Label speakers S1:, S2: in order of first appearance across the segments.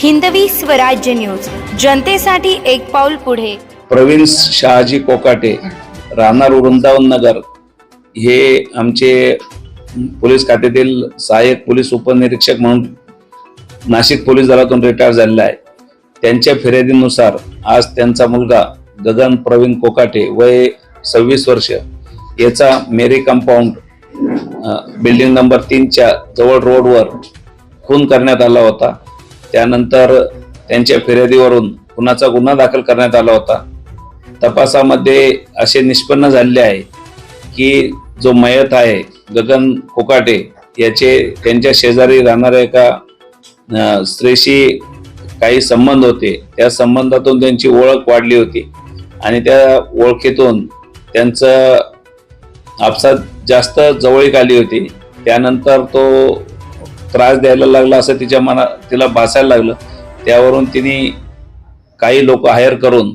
S1: Hindavi Swarajya news. जनतेसाठी एक पाऊल पुढे.
S2: प्रवीण शहाजी कोकाटे राहणार वृंदावन नगर हे आमचे पोलीस खात्यातील सहाय्यक पोलीस उपनिरीक्षक म्हणून नाशिक पोलीस दलातून रिटायर झालेला आहे. त्यांच्या फिर्यादीनुसार आज त्यांचा मुलगा गगन प्रवीण कोकाटे वय सव्वीस वर्ष याचा मेरी कंपाऊंड बिल्डिंग नंबर तीनच्या जवळ रोडवर खून करण्यात आला होता. त्यानंतर त्यांच्या फिर्यादीवरून खुनाचा गुन्हा दाखल करण्यात आला होता. तपासामध्ये असे निष्पन्न झालेले आहे की जो मयत आहे गगन कोकाटे याचे त्यांच्या शेजारी राहणाऱ्या एका स्त्रीशी काही संबंध होते. त्या संबंधातून त्यांची ओळख वाढली होती आणि त्या ओळखीतून त्यांचं आपसात जास्त जवळीक आली होती. त्यानंतर तो त्रास द्यायला लागला असं तिच्या मना तिला भासायला लागलं. त्यावरून तिने काही लोक हायर करून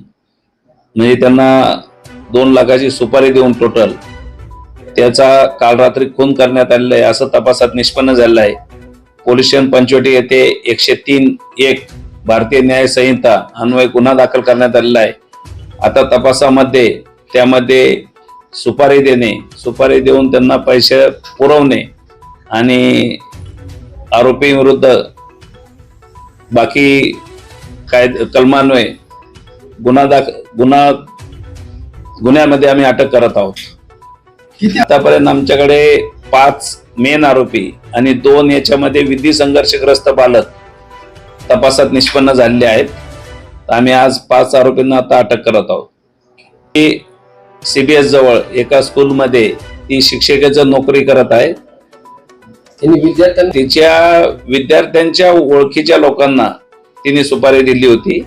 S2: म्हणजे त्यांना दोन लाखाची सुपारी देऊन टोटल त्याचा काल रात्री खून करण्यात आलेला आहे असं तपासात निष्पन्न झालेलं आहे. पोलीस स्टेशन पंचवटी येथे एकशे तीन एक भारतीय न्याय संहिता अन्वय गुन्हा दाखल करण्यात आलेला आहे. आता तपासामध्ये त्यामध्ये सुपारी देणे सुपारी देऊन त्यांना पैसे पुरवणे आणि आरोपी विरुद्ध बाकी काय कलमान्वये गुन्हा दाख गुन्हा गुन्ह्यामध्ये आम्ही अटक करत आहोत. आतापर्यंत आमच्याकडे पाच मेन आरोपी आणि दोन याच्यामध्ये विधी संघर्षग्रस्त बालक तपासात निष्पन्न झालेले आहेत. आम्ही आज पाच आरोपींना आता अटक करत आहोत. सीबीएस जवळ एका स्कूलमध्ये ती शिक्षकेचं नोकरी करत आहे.
S3: त्यांनी विद्यार्थ्यांना
S2: तिच्या विद्यार्थ्यांच्या ओळखीच्या लोकांना तिने सुपारी दिली होती.